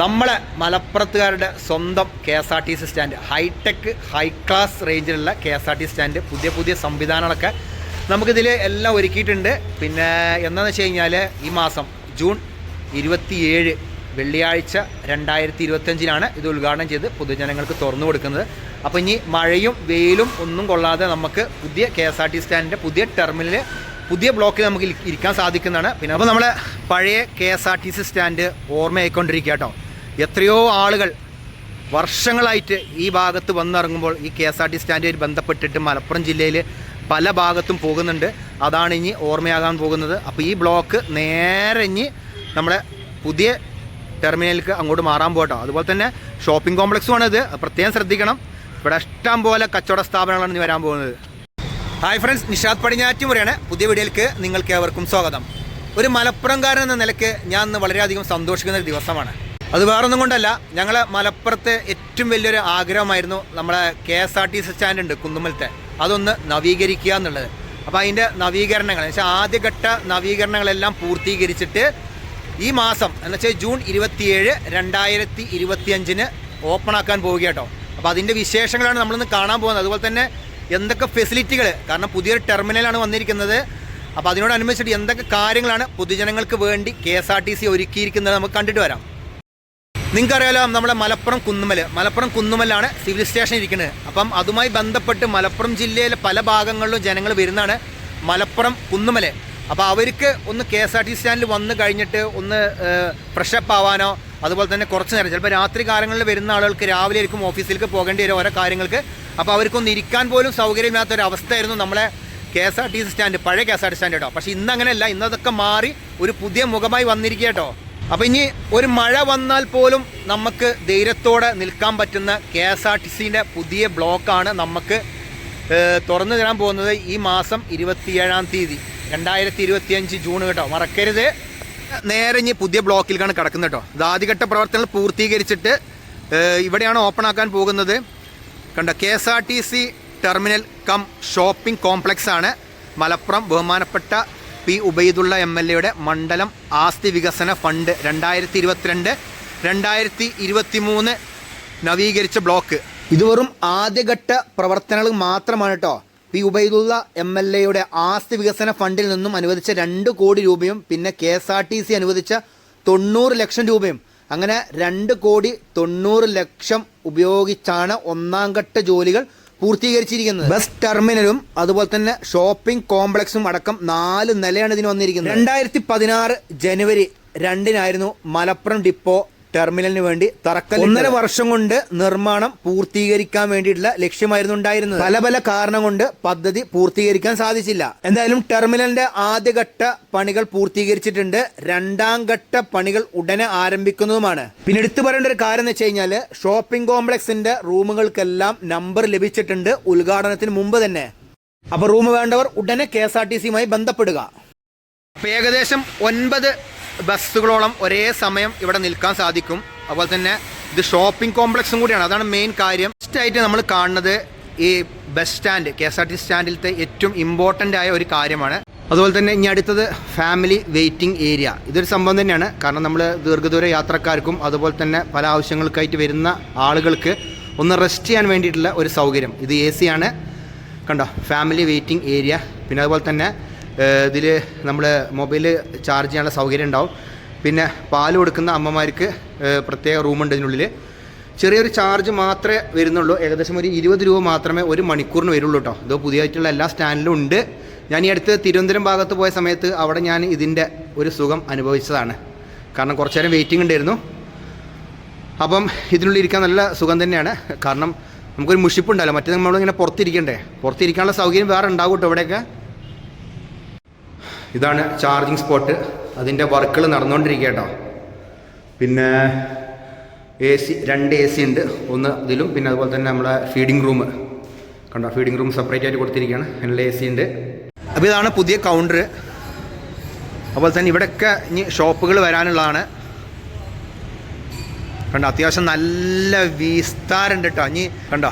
നമ്മളെ മലപ്പുറത്തുകാരുടെ സ്വന്തം K S R T C stand hi-tech high class റേഞ്ചിലുള്ള K S R T stand പുതിയ പുതിയ സംവിധാനങ്ങളൊക്കെ നമുക്കിതിൽ എല്ലാം ഒരുക്കിയിട്ടുണ്ട്. പിന്നെ എന്താണെന്ന് വെച്ച് കഴിഞ്ഞാൽ ഈ മാസം ജൂൺ ഇരുപത്തിയേഴ് വെള്ളിയാഴ്ച രണ്ടായിരത്തി ഇരുപത്തഞ്ചിനാണ് ഇത് ഉദ്ഘാടനം ചെയ്ത് പൊതുജനങ്ങൾക്ക് തുറന്നു കൊടുക്കുന്നത്. അപ്പോൾ ഇനി മഴയും വെയിലും ഒന്നും കൊള്ളാതെ നമുക്ക് പുതിയ കെ എസ് ആർ ടി സ്റ്റാൻഡിന്റെ പുതിയ ടെർമിനൽ പുതിയ ബ്ലോക്കിൽ നമുക്ക് ഇരിക്കാൻ സാധിക്കുന്നതാണ്. പിന്നെ അപ്പോൾ നമ്മളെ പഴയ K S R T C stand ഓർമ്മയായിക്കൊണ്ടിരിക്കുക കേട്ടോ. എത്രയോ ആളുകൾ വർഷങ്ങളായിട്ട് ഈ ഭാഗത്ത് വന്നിറങ്ങുമ്പോൾ ഈ കെ എസ് ആർ ടി സ്റ്റാൻഡുമായി ബന്ധപ്പെട്ടിട്ട് മലപ്പുറം ജില്ലയിൽ പല ഭാഗത്തും പോകുന്നുണ്ട്. അതാണ് ഇനി ഓർമ്മയാകാൻ പോകുന്നത്. അപ്പോൾ ഈ ബ്ലോക്ക് നേരെ ഇനി നമ്മളെ പുതിയ ടെർമിനലിലേക്ക് അങ്ങോട്ട് മാറാൻ പോകട്ടോ അതുപോലെ തന്നെ ഷോപ്പിംഗ് കോംപ്ലക്സുമാണ് ഇത് പ്രത്യേകം ശ്രദ്ധിക്കണം. ഇവിടെ ഇഷ്ടം പോലെ കച്ചവട സ്ഥാപനങ്ങളാണ് ഇനി വരാൻ പോകുന്നത്. ഹായ് ഫ്രണ്ട്സ് നിഷാദ് പടിഞ്ഞാറ്റുമുറയാണ് പുതിയ വീഡിയോയിലേക്ക് നിങ്ങൾക്ക് ഏവർക്കും സ്വാഗതം. ഒരു മലപ്പുറംകാരൻ എന്ന നിലയ്ക്ക് ഞാൻ ഇന്ന് വളരെയധികം സന്തോഷിക്കുന്ന ഒരു ദിവസമാണ്. അത് വേറൊന്നും കൊണ്ടല്ല ഞങ്ങൾ മലപ്പുറത്തെ ഏറ്റവും വലിയൊരു ആഗ്രഹമായിരുന്നു നമ്മളെ K S R T C stand ഉണ്ട് കുന്നുമലത്തെ അതൊന്ന് നവീകരിക്കുക എന്നുള്ളത്. അപ്പോൾ അതിന്റെ നവീകരണങ്ങൾ എന്ന് വെച്ചാൽ ആദ്യഘട്ട നവീകരണങ്ങളെല്ലാം പൂർത്തീകരിച്ചിട്ട് ഈ മാസം എന്ന് വെച്ചാൽ ജൂൺ ഇരുപത്തിയേഴ് രണ്ടായിരത്തി ഇരുപത്തിയഞ്ചിന് ഓപ്പൺ ആക്കാൻ പോവുക കേട്ടോ. അപ്പോൾ അതിന്റെ വിശേഷങ്ങളാണ് നമ്മളിന്ന് കാണാൻ പോകുന്നത്. അതുപോലെ തന്നെ എന്തൊക്കെ ഫെസിലിറ്റികൾ കാരണം പുതിയൊരു ടെർമിനലാണ് വന്നിരിക്കുന്നത്. അപ്പോൾ അതിനോടനുബന്ധിച്ചിട്ട് എന്തൊക്കെ കാര്യങ്ങളാണ് പൊതുജനങ്ങൾക്ക് വേണ്ടി K S R T C ഒരുക്കിയിരിക്കുന്നത് നമുക്ക് കണ്ടിട്ട് വരാം. നിങ്ങൾക്കറിയാലോ നമ്മുടെ മലപ്പുറം കുന്നുമൽ മലപ്പുറം കുന്നുമലാണ് സിവിൽ സ്റ്റേഷൻ ഇരിക്കുന്നത്. അപ്പം അതുമായി ബന്ധപ്പെട്ട് മലപ്പുറം ജില്ലയിലെ പല ഭാഗങ്ങളിലും ജനങ്ങൾ വരുന്നതാണ് മലപ്പുറം കുന്നുമൽ അപ്പോൾ അവർക്ക് ഒന്ന് K S R T C സ്റ്റാൻഡിൽ വന്ന് കഴിഞ്ഞിട്ട് ഒന്ന് ഫ്രഷപ്പ് ആവാനോ അതുപോലെ തന്നെ കുറച്ച് നേരം. ചിലപ്പോൾ രാത്രി കാലങ്ങളിൽ വരുന്ന ആളുകൾക്ക് രാവിലെ ആയിരിക്കും ഓഫീസിലേക്ക് പോകേണ്ടി വരും ഓരോ കാര്യങ്ങൾക്ക്. അപ്പോൾ അവർക്കൊന്ന് ഇരിക്കാൻ പോലും സൗകര്യമില്ലാത്ത ഒരു അവസ്ഥയായിരുന്നു നമ്മളെ K S R T C stand പഴയ K S R T stand കേട്ടോ. പക്ഷേ ഇന്ന് അങ്ങനെയല്ല. ഇന്നതൊക്കെ മാറി ഒരു പുതിയ മുഖമായി വന്നിരിക്കുക കേട്ടോ. അപ്പോൾ ഇനി ഒരു മഴ വന്നാൽ പോലും നമുക്ക് ധൈര്യത്തോടെ നിൽക്കാൻ പറ്റുന്ന കെ എസ് ആർ ടി സിന്റെ പുതിയ ബ്ലോക്കാണ് നമുക്ക് തുറന്നു തരാൻ പോകുന്നത് ഈ മാസം ഇരുപത്തിയേഴാം തീയതി രണ്ടായിരത്തി ഇരുപത്തിയഞ്ച് ജൂൺ കേട്ടോ. മറക്കരുത്. നേരെ ഇനി പുതിയ ബ്ലോക്കിലേക്കാണ് കിടക്കുന്നത് കേട്ടോ. ഇത് ആദ്യഘട്ട പ്രവർത്തനങ്ങൾ പൂർത്തീകരിച്ചിട്ട് ഇവിടെയാണ് ഓപ്പൺ ആക്കാൻ പോകുന്നത്. കണ്ട K S R T C terminal cum shopping complex ആണ്. മലപ്പുറം ബഹുമാനപ്പെട്ട പി ഉബൈദുള്ള എം എൽ എയുടെ മണ്ഡലം ആസ്തി വികസന ഫണ്ട് രണ്ടായിരത്തി ഇരുപത്തിരണ്ട് രണ്ടായിരത്തി ഇരുപത്തി മൂന്ന് നവീകരിച്ച ബ്ലോക്ക്. ഇത് വെറും ആദ്യഘട്ട പ്രവർത്തനങ്ങൾ മാത്രമാണ് കേട്ടോ. പി ഉബൈദുള്ള എം എൽ എയുടെ ആസ്തി വികസന ഫണ്ടിൽ നിന്നും അനുവദിച്ച രണ്ട് കോടി രൂപയും പിന്നെ K S R T C അനുവദിച്ച തൊണ്ണൂറ് ലക്ഷം രൂപയും. അങ്ങനെ രണ്ട് കോടി തൊണ്ണൂറ് ലക്ഷം ഉപയോഗിച്ചാണ് ഒന്നാം ഘട്ട ജോലികൾ പൂർത്തീകരിച്ചിരിക്കുന്നത്. ബസ് ടെർമിനലും അതുപോലെ തന്നെ ഷോപ്പിംഗ് കോംപ്ലക്സും അടക്കം നാല് നിലയാണ് ഇതിന് വന്നിരിക്കുന്നത്. രണ്ടായിരത്തി പതിനാറ് ജനുവരി രണ്ടിനായിരുന്നു മലപ്പുറം ഡിപ്പോ ടെർമിനലിന് വേണ്ടി തറക്കൽ ഒന്നര വർഷം കൊണ്ട് നിർമ്മാണം പൂർത്തീകരിക്കാൻ വേണ്ടിയിട്ടുള്ള ലക്ഷ്യമായിരുന്നു ഉണ്ടായിരുന്നത് പല പല കാരണം കൊണ്ട് പദ്ധതി പൂർത്തീകരിക്കാൻ സാധിച്ചില്ല. എന്തായാലും ടെർമിനലിന്റെ ആദ്യഘട്ട പണികൾ പൂർത്തീകരിച്ചിട്ടുണ്ട്. രണ്ടാം ഘട്ട പണികൾ ഉടനെ ആരംഭിക്കുന്നതുമാണ്. പിന്നെ എടുത്തു പറയേണ്ട ഒരു കാര്യം എന്ന് വെച്ച് കഴിഞ്ഞാൽ ഷോപ്പിംഗ് കോംപ്ലക്സിന്റെ റൂമുകൾക്കെല്ലാം നമ്പർ ലഭിച്ചിട്ടുണ്ട് ഉദ്ഘാടനത്തിന് മുമ്പ് തന്നെ. അപ്പൊ റൂം വേണ്ടവർ ഉടനെ കെ എസ് ആർ ടി സിയുമായി ബന്ധപ്പെടുക. അപ്പൊ ഏകദേശം ഒൻപത് ബസ്സുകളോളം ഒരേ സമയം ഇവിടെ നിൽക്കാൻ സാധിക്കും. അതുപോലെ തന്നെ ഇത് ഷോപ്പിംഗ് കോംപ്ലക്സും കൂടിയാണ്. അതാണ് മെയിൻ കാര്യം. ഫസ്റ്റ് ആയിട്ട് നമ്മൾ കാണുന്നത് ഈ bus stand K S R T സ്റ്റാൻഡിലത്തെ ഏറ്റവും ഇമ്പോർട്ടന്റ് ആയ ഒരു കാര്യമാണ്. അതുപോലെ തന്നെ ഇനി അടുത്തത് ഫാമിലി വെയിറ്റിംഗ് ഏരിയ ഇതൊരു സംഭവം തന്നെയാണ്. കാരണം നമ്മൾ ദീർഘദൂര യാത്രക്കാർക്കും അതുപോലെ തന്നെ പല ആവശ്യങ്ങൾക്കായിട്ട് വരുന്ന ആളുകൾക്ക് ഒന്ന് റെസ്റ്റ് ചെയ്യാൻ വേണ്ടിയിട്ടുള്ള ഒരു സൗകര്യം. ഇത് എ സി ആണ്. കണ്ടോ? ഫാമിലി വെയിറ്റിംഗ് ഏരിയ പിന്നെ അതുപോലെ തന്നെ ഇതിൽ നമ്മൾ മൊബൈൽ ചാർജ് ചെയ്യാനുള്ള സൗകര്യം ഉണ്ടാവും. പിന്നെ പാൽ കൊടുക്കുന്ന അമ്മമാർക്ക് പ്രത്യേക റൂമുണ്ട് ഇതിനുള്ളിൽ ചെറിയൊരു ചാർജ് മാത്രമേ വരുന്നുള്ളൂ. ഏകദേശം ഒരു ഇരുപത് രൂപ മാത്രമേ ഒരു മണിക്കൂറിന് വരുള്ളൂ കേട്ടോ ഇത് പുതിയതായിട്ടുള്ള എല്ലാ സ്റ്റാൻഡിലും ഉണ്ട്. ഞാൻ ഈ അടുത്ത് തിരുവനന്തപുരം ഭാഗത്ത് പോയ സമയത്ത് അവിടെ ഞാൻ ഇതിന്റെ ഒരു സുഖം അനുഭവിച്ചതാണ്. കാരണം കുറച്ച് നേരം വെയിറ്റിംഗ് ഉണ്ടായിരുന്നു. അപ്പം ഇതിനുള്ളിൽ ഇരിക്കാൻ നല്ല സുഖം തന്നെയാണ്. കാരണം നമുക്കൊരു മുഷിപ്പുണ്ടല്ലോ മറ്റേ നമ്മളിങ്ങനെ പുറത്തിരിക്കണ്ടേ? പുറത്തിരിക്കാനുള്ള സൗകര്യം വേറെ ഉണ്ടാവും കേട്ടോ ഇവിടെയൊക്കെ. ഇതാണ് ചാർജിങ് സ്പോട്ട് അതിന്റെ വർക്കുകൾ നടന്നുകൊണ്ടിരിക്കുക കേട്ടോ പിന്നെ എ സി രണ്ട് എ സി ഉണ്ട്. ഒന്ന് ഇതിലും പിന്നെ അതുപോലെ തന്നെ നമ്മളെ ഫീഡിംഗ് റൂം കണ്ടോ ഫീഡിംഗ് റൂം സെപ്പറേറ്റ് ആയിട്ട് കൊടുത്തിരിക്കുകയാണ്. അതിനുള്ള എ സി ഉണ്ട്. അപ്പോൾ ഇതാണ് പുതിയ കൗണ്ടർ അതുപോലെ തന്നെ ഇവിടെയൊക്കെ ഇനി ഷോപ്പുകൾ വരാനുള്ളതാണ്. കണ്ടോ അത്യാവശ്യം നല്ല വിസ്താരമുണ്ട് കേട്ടോ ഇനി കണ്ടോ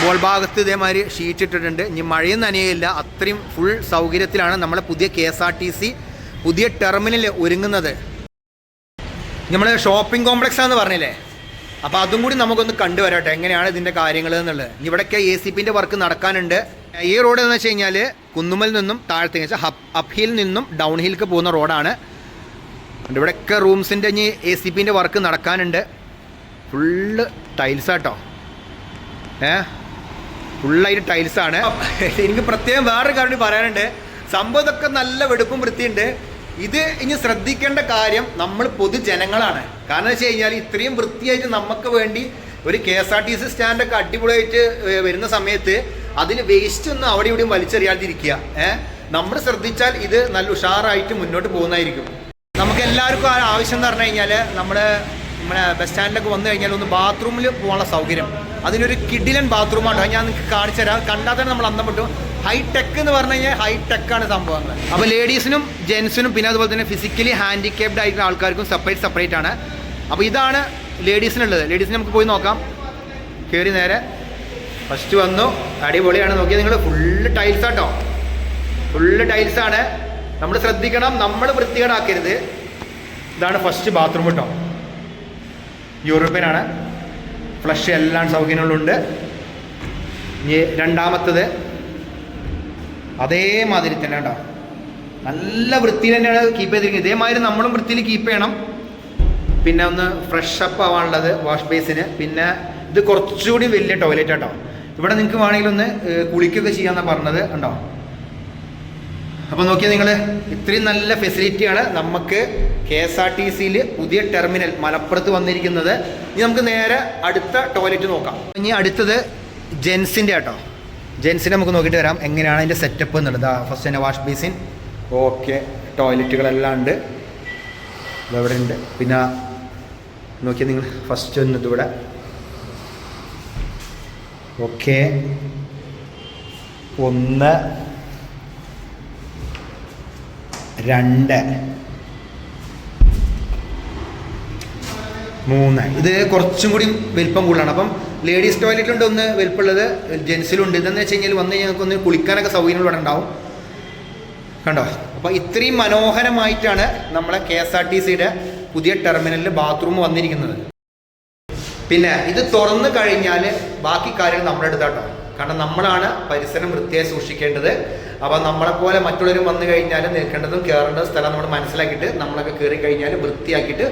ബോൾ ഭാഗത്ത് ഇതേമാതിരി ഷീറ്റ് ഇട്ടിട്ടുണ്ട്. ഇനി മഴയും നനയില്ല അത്രയും ഫുൾ സൗകര്യത്തിലാണ് നമ്മളെ പുതിയ K S R T C പുതിയ ടെർമിനൽ ഒരുങ്ങുന്നത്. നമ്മൾ ഷോപ്പിംഗ് കോംപ്ലക്സ് ആണെന്ന് പറഞ്ഞില്ലേ? അപ്പോൾ അതും കൂടി നമുക്കൊന്ന് കണ്ടുവരട്ടെ എങ്ങനെയാണ് ഇതിന്റെ കാര്യങ്ങൾ എന്നുള്ളത്. ഇവിടെയൊക്കെ എ സി പിന്റെ വർക്ക് നടക്കാനുണ്ട്. ഈ റോഡ് എന്ന് വെച്ച് കഴിഞ്ഞാൽ കുന്നുമൽ നിന്നും താഴത്തേക്ക് വെച്ചാൽ ഹപ്പ് അപ്പ് ഹിൽ നിന്നും ഡൗൺ ഹിൽക്ക് പോകുന്ന റോഡാണ് ഇവിടെയൊക്കെ റൂംസിന്റെ ഇനി എ സി പിന്റെ വർക്ക് നടക്കാനുണ്ട്. ഫുള്ള് ടൈൽസാട്ടോ ഏ? ഫുള്ളായിട്ട് ടൈൽസ് ആണ്. എനിക്ക് പ്രത്യേകം വേറൊരു കാര്യം പറയാനുണ്ട്. സംഭവം ഇതൊക്കെ നല്ല വെടുപ്പും വൃത്തിയുണ്ട്. ഇത് ഇനി ശ്രദ്ധിക്കേണ്ട കാര്യം നമ്മൾ പൊതുജനങ്ങളാണ്. കാരണം വെച്ച് കഴിഞ്ഞാൽ ഇത്രയും വൃത്തിയായിട്ട് നമുക്ക് വേണ്ടി ഒരു K S R T C സ്റ്റാൻഡൊക്കെ അടിപൊളിയായിട്ട് വരുന്ന സമയത്ത് അതിൽ വേസ്റ്റ് ഒന്നും അവിടെ ഇവിടെയും വലിച്ചെറിയാതിരിക്കുക. ഏഹ് നമ്മൾ ശ്രദ്ധിച്ചാൽ ഇത് നല്ല ഉഷാറായിട്ട് മുന്നോട്ട് പോകുന്നതായിരിക്കും. നമുക്ക് എല്ലാവർക്കും ആവശ്യം എന്ന് പറഞ്ഞു കഴിഞ്ഞാൽ നമ്മൾ നമ്മുടെ ബസ് സ്റ്റാൻഡിലൊക്കെ വന്നു കഴിഞ്ഞാൽ ഒന്ന് ബാത്റൂമിൽ പോകാനുള്ള സൗകര്യം. അതിനൊരു കിഡിലൻ ബാത്റൂമാണ് ഞാൻ നിങ്ങൾക്ക് കാണിച്ചു തരാം. കണ്ടാൽ തന്നെ നമ്മൾ അന്തപ്പെട്ടു ഹൈടെക് എന്ന് പറഞ്ഞു കഴിഞ്ഞാൽ ഹൈടെക് ആണ് സംഭവങ്ങൾ. അപ്പോൾ ലേഡീസിനും ജെൻസിനും പിന്നെ അതുപോലെ തന്നെ ഫിസിക്കലി ഹാൻഡിക്കേപ്ഡ് ആയിട്ടുള്ള ആൾക്കാർക്കും സെപ്പറേറ്റ് സെപ്പറേറ്റ് ആണ്. അപ്പോൾ ഇതാണ് ലേഡീസിനുള്ളത് ലേഡീസിന് നമുക്ക് പോയി നോക്കാം. കയറി നേരെ. ഫസ്റ്റ് വന്നു. അടിപൊളിയാണ്. നോക്കിയത് നിങ്ങൾ ഫുള്ള് ടൈൽസ് ആട്ടോ. ഫുള്ള് ടൈൽസ് ആണ്. നമ്മൾ ശ്രദ്ധിക്കണം. നമ്മൾ വൃത്തികേടാക്കരുത്. ഇതാണ് ഫസ്റ്റ് ബാത്റൂം കേട്ടോ യൂറോപ്യൻ ആണ് ഫ്ലഷ് എല്ലാം സൗകര്യങ്ങളുണ്ട് ഇനി രണ്ടാമത്തത് അതേമാതിരി തന്നെ കേട്ടോ. നല്ല വൃത്തിയിൽ തന്നെയാണ് കീപ്പ് ചെയ്തിരിക്കുന്നത്. ഇതേമാതിരി നമ്മളും വൃത്തിയിൽ കീപ്പ് ചെയ്യണം. പിന്നെ ഒന്ന് ഫ്രഷ് അപ്പ് ആവാനുള്ളത് വാഷ് ബേസിന് പിന്നെ ഇത് കുറച്ചുകൂടി വലിയ ടോയ്ലറ്റ് കേട്ടോ ഇവിടെ നിങ്ങൾക്ക് വേണമെങ്കിൽ ഒന്ന് കുളിക്കുകയൊക്കെ ചെയ്യാമെന്നാണ് പറഞ്ഞത്. ഉണ്ടോ അപ്പോൾ നോക്കി നിങ്ങൾ ഇത്രയും നല്ല ഫെസിലിറ്റിയാണ് നമുക്ക് കെ എസ് ആർ ടി സിയിൽ പുതിയ ടെർമിനൽ മലപ്പുറത്ത് വന്നിരിക്കുന്നത്. ഇനി നമുക്ക് നേരെ അടുത്ത ടോയ്ലറ്റ് നോക്കാം. ഇനി അടുത്തത് ജെൻസിന്റെ കേട്ടോ ജെൻസിനെ നമുക്ക് നോക്കിയിട്ട് വരാം. എങ്ങനെയാണ് അതിന്റെ സെറ്റപ്പ് എന്നുള്ളത്. ഫസ്റ്റ് തന്നെ വാഷ് ബേസിൻ ഓക്കെ ടോയ്ലറ്റുകളെല്ലാം ഉണ്ട്. ഇവിടെ ഉണ്ട്. പിന്നെ നോക്കിയാൽ നിങ്ങൾ ഫസ്റ്റ് ഒന്ന് ഇതിവിടെ. ഓക്കെ ഒന്ന് രണ്ട്. മൂന്ന്. ഇത് കുറച്ചും കൂടി വലിപ്പം കൂടുതലാണ്. അപ്പം ലേഡീസ് ടോയ്ലറ്റിലുണ്ട് ഒന്ന് വലിപ്പമുള്ളത് ജെൻസിലുണ്ട് ഇതെന്ന് വെച്ച് കഴിഞ്ഞാൽ വന്ന് ഞങ്ങൾക്ക് ഒന്ന് കുളിക്കാനൊക്കെ സൗകര്യങ്ങൾ ഇവിടെ ഉണ്ടാവും. കണ്ടോ? അപ്പോൾ ഇത്രയും മനോഹരമായിട്ടാണ് നമ്മളെ കെ എസ് ആർ ടി സിയുടെ പുതിയ ടെർമിനലിൽ ബാത്റൂം വന്നിരിക്കുന്നത്. പിന്നെ ഇത് തുറന്നു കഴിഞ്ഞാൽ ബാക്കി കാര്യങ്ങൾ നമ്മുടെ അടുത്താട്ടോ. കാരണം നമ്മളാണ് പരിസരം വൃത്തിയായി സൂക്ഷിക്കേണ്ടത്. അപ്പോൾ നമ്മളെപ്പോലെ മറ്റുള്ളവരും വന്നു കഴിഞ്ഞാൽ നിൽക്കേണ്ടതും കയറേണ്ടതും സ്ഥലം നമ്മൾ മനസ്സിലാക്കിയിട്ട് നമ്മളൊക്കെ കയറി കഴിഞ്ഞാൽ വൃത്തിയാക്കിയിട്ട്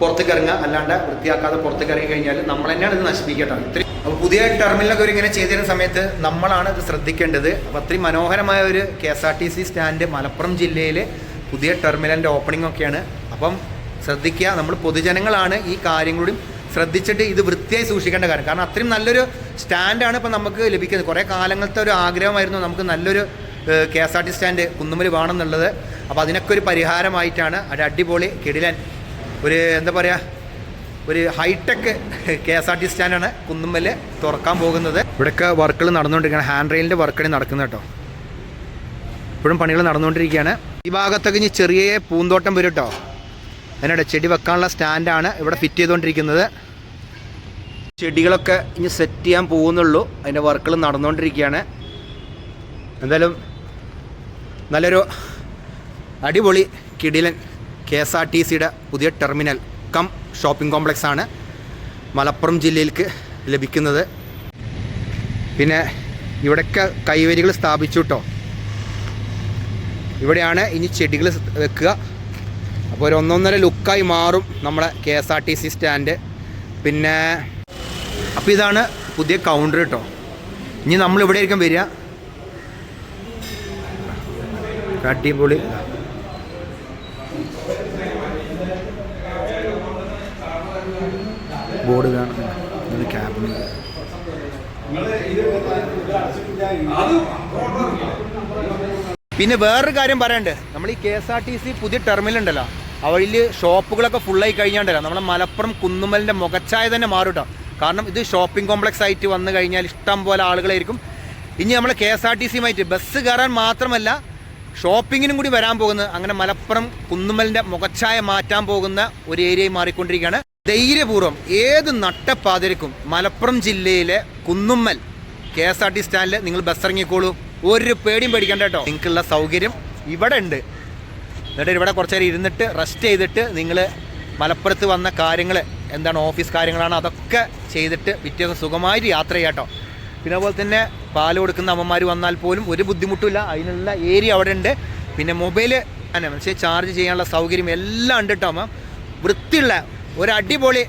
പുറത്തേക്ക് ഇറങ്ങുക അല്ലാണ്ട് വൃത്തിയാക്കാതെ പുറത്തേക്ക് ഇറങ്ങി കഴിഞ്ഞാൽ നമ്മൾ തന്നെയാണ് ഇത് നശിപ്പിക്കേണ്ടത്. ഇത്രയും അപ്പോൾ പുതിയ ടെർമിനലൊക്കെ ഒരു ഇങ്ങനെ ചെയ്തിരുന്ന സമയത്ത് നമ്മളാണ് ഇത് ശ്രദ്ധിക്കേണ്ടത്. അപ്പോൾ അത്രയും മനോഹരമായ ഒരു K S R T C stand Malappuram ജില്ലയിലെ പുതിയ ടെർമിനലിന്റെ ഓപ്പണിംഗ് ഒക്കെയാണ്. അപ്പം ശ്രദ്ധിക്കുക നമ്മൾ പൊതുജനങ്ങളാണ് ഈ കാര്യങ്ങളും ശ്രദ്ധിച്ചിട്ട് ഇത് വൃത്തിയായി സൂക്ഷിക്കേണ്ട കാര്യം. കാരണം അത്രയും നല്ലൊരു സ്റ്റാൻഡാണ് ഇപ്പം നമുക്ക് ലഭിക്കുന്നത്. കുറേ കാലങ്ങളത്തെ ഒരു ആഗ്രഹമായിരുന്നു നമുക്ക് നല്ലൊരു K S R T stand Kunnummal വേണമെന്നുള്ളത് അപ്പോൾ അതിനൊക്കെ ഒരു പരിഹാരമായിട്ടാണ് ഒരു അടിപൊളി കിടിലൻ ഒരു എന്താ പറയുക ഒരു hi-tech K S R T സ്റ്റാൻഡാണ് Kunnummal തുറക്കാൻ പോകുന്നത്. ഇവിടെയൊക്കെ വർക്കുകൾ നടന്നുകൊണ്ടിരിക്കുകയാണ്. ഹാൻഡ് റെയിലിന്റെ വർക്കാണ് നടക്കുന്നത് കേട്ടോ. ഇപ്പോഴും പണികൾ നടന്നുകൊണ്ടിരിക്കുകയാണ്. ഈ ഭാഗത്തൊക്കെ ഇനി ചെറിയ പൂന്തോട്ടം വരും കേട്ടോ. അതിനിടെ ചെടി വെക്കാനുള്ള സ്റ്റാൻഡാണ് ഇവിടെ ഫിറ്റ് ചെയ്തുകൊണ്ടിരിക്കുന്നത്. ചെടികളൊക്കെ ഇനി സെറ്റ് ചെയ്യാൻ പോകുന്നുള്ളൂ. അതിന്റെ വർക്കുകൾ നടന്നുകൊണ്ടിരിക്കുകയാണ്. എന്തായാലും നല്ലൊരു അടിപൊളി കിടിലൻ കെ എസ് ആർ ടി സിയുടെ പുതിയ ടെർമിനൽ കം ഷോപ്പിംഗ് കോംപ്ലക്സ് ആണ് മലപ്പുറം ജില്ലയിലേക്ക് ലഭിക്കുന്നത്. പിന്നെ ഇവിടെയൊക്കെ കൈവരികൾ സ്ഥാപിച്ചു കേട്ടോ ഇവിടെയാണ് ഇനി ചെടികൾ വെക്കുക. അപ്പോൾ ഒരു ഒന്നൊന്നര ലുക്കായി മാറും നമ്മളെ K S R T C stand. പിന്നെ അപ്പോൾ ഇതാണ് പുതിയ കൗണ്ടർ കേട്ടോ ഇനി നമ്മൾ ഇവിടെ ആയിരിക്കും വരിക. അടിപൊളി. ബോർഡ് കാണുന്നു ക്യാബിന്. പിന്നെ വേറൊരു കാര്യം പറയണ്ട്. നമ്മൾ ഈ K S R T C പുതിയ ടെർമിനൽ ഉണ്ടല്ലോ. അവയിൽ ഷോപ്പുകളൊക്കെ ഫുള്ളായി കഴിഞ്ഞാണ്ടല്ലോ. നമ്മളെ മലപ്പുറം കുന്നുമലിന്റെ മുഖച്ചായ തന്നെ മാറും കാരണം ഇത് ഷോപ്പിംഗ് കോംപ്ലക്സ് ആയിട്ട് വന്നു കഴിഞ്ഞാൽ ഇഷ്ടം പോലെ ആളുകളായിരിക്കും. ഇനി നമ്മൾ കെ എസ് ആർ ടി സിയുമായിട്ട് ബസ് കയറാൻ മാത്രമല്ല ഷോപ്പിങ്ങിനും കൂടി വരാൻ പോകുന്നത് അങ്ങനെ മലപ്പുറം കുന്നുമലിന്റെ മുഖച്ഛായ മാറ്റാൻ പോകുന്ന ഒരു ഏരിയയിൽ മാറിക്കൊണ്ടിരിക്കുകയാണ്. ധൈര്യപൂർവം ഏത് നട്ടപ്പാതിരക്കും മലപ്പുറം ജില്ലയിലെ Kunnummal K S R T സ്റ്റാൻഡിൽ നിങ്ങൾ ബസ് ഇറങ്ങിക്കോളൂ. ഒരു പേടിയും പേടിക്കണ്ട കേട്ടോ. നിങ്ങൾക്കുള്ള സൗകര്യം ഇവിടെ ഉണ്ട്. എന്നിട്ട് ഇവിടെ കുറച്ച് നേരം ഇരുന്നിട്ട് റെസ്റ്റ് ചെയ്തിട്ട് നിങ്ങൾ മലപ്പുറത്ത് വന്ന കാര്യങ്ങൾ എന്താണ് ഓഫീസ് കാര്യങ്ങളാണ് അതൊക്കെ ചെയ്തിട്ട് പിറ്റേ സുഖമായിട്ട് യാത്ര ചെയ്യാം കേട്ടോ. പിന്നെ അതുപോലെ തന്നെ പാൽ കൊടുക്കുന്ന അമ്മമാർ വന്നാൽ പോലും ഒരു ബുദ്ധിമുട്ടില്ല അതിനുള്ള ഏരിയ അവിടെ ഉണ്ട് പിന്നെ മൊബൈൽ അല്ല പക്ഷേ ചാർജ് ചെയ്യാനുള്ള സൗകര്യം എല്ലാം ഉണ്ട് കേട്ടോ അമ്മ. വൃത്തിയുള്ള ഒരു അടിപൊളി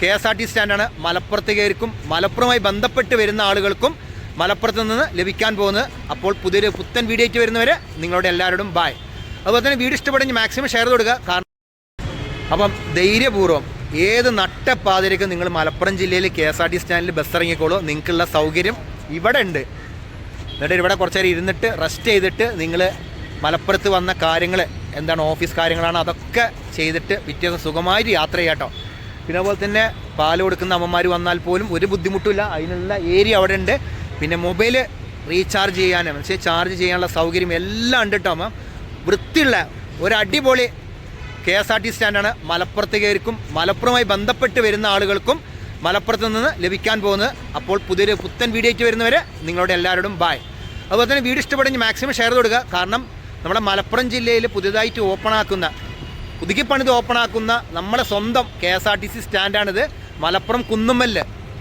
കെ എസ് ആർ ടി സ്റ്റാൻഡാണ് മലപ്പുറത്തേക്കും മലപ്പുറവുമായി ബന്ധപ്പെട്ട് വരുന്ന ആളുകൾക്കും മലപ്പുറത്ത് നിന്ന് ലഭിക്കാൻ പോകുന്നത്. അപ്പോൾ പുതിയൊരു പുത്തൻ വീഡിയോ ആയിട്ട് വരുന്നവരെ നിങ്ങളുടെ എല്ലാവരോടും ബായ് അതുപോലെ തന്നെ വീഡിയോ ഇഷ്ടപ്പെടുന്ന മാക്സിമം ഷെയർ കൊടുക്കുക. കാരണം അപ്പം ധൈര്യപൂർവം ഏത് നട്ടപ്പാതിരക്കും നിങ്ങൾ മലപ്പുറം ജില്ലയിൽ കെ എസ് ആർ ടി സ്റ്റാൻഡിൽ ബസ് ഇറങ്ങിക്കോളൂ. നിങ്ങൾക്കുള്ള സൗകര്യം ഇവിടെ ഉണ്ട് എന്നിട്ട് ഇവിടെ കുറച്ച് നേരം ഇരുന്നിട്ട് റെസ്റ്റ് ചെയ്തിട്ട് നിങ്ങൾ മലപ്പുറത്ത് വന്ന കാര്യങ്ങൾ എന്താണ് ഓഫീസ് കാര്യങ്ങളാണ് അതൊക്കെ ചെയ്തിട്ട് പിറ്റേ ദിവസം സുഖമായിട്ട് യാത്ര ചെയ്യാം കേട്ടോ പിന്നെ അതുപോലെ തന്നെ പാൽ കൊടുക്കുന്ന അമ്മമാർ വന്നാൽ പോലും ഒരു ബുദ്ധിമുട്ടില്ല അതിനുള്ള ഏരിയ അവിടെ ഉണ്ട്. പിന്നെ മൊബൈൽ റീചാർജ് ചെയ്യാനും പക്ഷേ ചാർജ് ചെയ്യാനുള്ള സൗകര്യം എല്ലാം ഉണ്ട് കേട്ടോ അമ്മ. വൃത്തിയുള്ള ഒരു അടിപൊളി കെ എസ് ആർ ടി സ്റ്റാൻഡാണ്. മലപ്പുറത്തേക്കും മലപ്പുറവുമായി ബന്ധപ്പെട്ട് വരുന്ന ആളുകൾക്കും മലപ്പുറത്ത് നിന്ന് ലഭിക്കാൻ പോകുന്നത്. അപ്പോൾ പുതിയൊരു പുത്തൻ വീഡിയോയ്ക്ക് വരുന്നവർ നിങ്ങളുടെ എല്ലാവരോടും ബായ് അതുപോലെ തന്നെ വീഡിയോ ഇഷ്ടപ്പെടുമെങ്കിൽ മാക്സിമം ഷെയർ കൊടുക്കുക. കാരണം നമ്മുടെ മലപ്പുറം ജില്ലയിൽ പുതിയതായിട്ട് ഓപ്പണാക്കുന്ന പുതുക്കി പണിത് ഓപ്പൺ ആക്കുന്ന നമ്മുടെ സ്വന്തം K S R T C സ്റ്റാൻഡാണിത് Malappuram Kunnummal